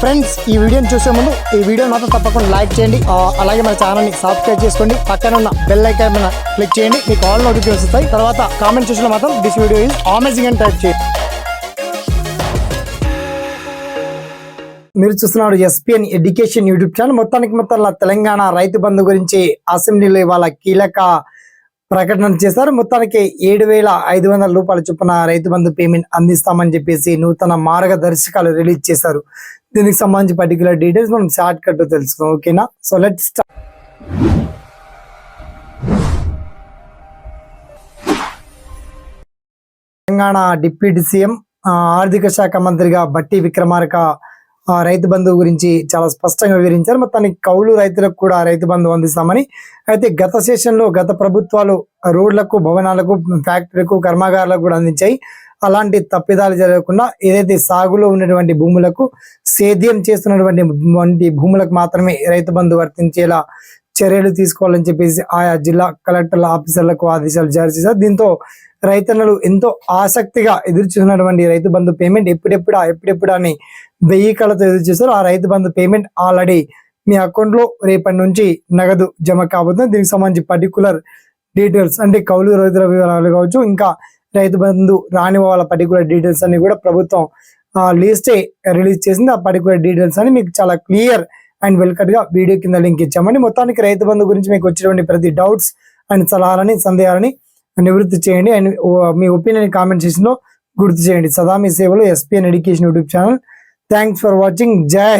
Friends ఈ వీడియోని చూసే ముందు ఈ వీడియో మాత్రం తప్పకుండా లైక్ చేయండి. అలాగే మన ఛానల్ని సబ్స్క్రైబ్ చేసుకోండి. పక్కన ఉన్న బెల్ ఐకాన్ మీద క్లిక్ చేయండి. మీకు ఆల్ నోటిఫికేషన్ వస్తాయి. తర్వాత కామెంట్ చూసిన మాత్రం దిస్ వీడియో ఈజ్ అమేజింగ్ అని టైప్ చేయండి. మీరు చూస్తున్నారు ఎస్పీఎన్ ఎడ్యుకేషన్ యూట్యూబ్ ఛానల్ మొత్తానికి మొత్తం తెలంగాణ రైతు బంధు గురించి అసెంబ్లీలో ఇవాళ కీలక ప్రకటన చేశారు. మొత్తానికి ఏడు వేల ఐదు వందల రూపాయల చొప్పున రైతు బంధు పేమెంట్ అందిస్తామని చెప్పేసి నూతన మార్గదర్శకాలు రిలీజ్ చేశారు. దీనికి సంబంధించి పర్టికులర్ డీటెయిల్స్ మనం షార్ట్ కట్ తెలుసుకుందాం ఓకేనా so let start Telangana deputy CM ఆర్థిక శాఖ మంత్రిగా బట్టి విక్రమార్క రైతు బంధువు గురించి చాలా స్పష్టంగా వివరించారు. మొత్తానికి కౌలు రైతులకు కూడా రైతు బంధు అందిస్తామని. అయితే గత సెషన్లో గత ప్రభుత్వాలు రోడ్లకు భవనాలకు ఫ్యాక్టరీలకు కర్మాగారాలకు కూడా అందించాయి. అలాంటి తప్పిదాలు జరగకుండా ఏదైతే సాగులో ఉన్నటువంటి భూములకు సేద్యం చేస్తున్నటువంటి వంటి భూములకు మాత్రమే రైతు బంధు వర్తించేలా చర్యలు తీసుకోవాలని చెప్పేసి ఆయా జిల్లా కలెక్టర్ల ఆఫీసర్లకు ఆదేశాలు జారీ చేశారు. దీంతో రైతన్నలు ఎంతో ఆసక్తిగా ఎదురు చూస్తున్నటువంటి రైతు బంధు పేమెంట్ ఎప్పుడెప్పుడా ఎప్పుడెప్పుడా అని వెయ్యి కళ్ళతో ఎదురు చూస్తారు ఆ రైతు బంధు పేమెంట్ ఆల్రెడీ మీ అకౌంట్లో రేపటి నుంచి నగదు జమ కాబోతుంది. దీనికి సంబంధించి పర్టికులర్ డీటెయిల్స్ అంటే కౌలు రైతుల వివరాలు కావచ్చు ఇంకా రైతు బంధు రాని వాళ్ళ పర్టికులర్ డీటెయిల్స్ అన్ని కూడా ప్రభుత్వం లిస్టే రిలీజ్ చేసింది. ఆ పర్టికులర్ డీటెయిల్స్ అని మీకు చాలా క్లియర్ అండ్ వెల్కట్గా వీడియో కింద లింక్ ఇచ్చామని మొత్తానికి రైతు బంధు గురించి మీకు వచ్చినటువంటి ప్రతి డౌట్స్ అండ్ సలహాలని సందేహాలని నివృత్తి చేయండి. అండ్ మీ ఒపీనియన్ కామెంట్ సెక్షన్లో గుర్తు చేయండి. సదా మీ సేవలు SPN education YouTube channel thanks for watching జై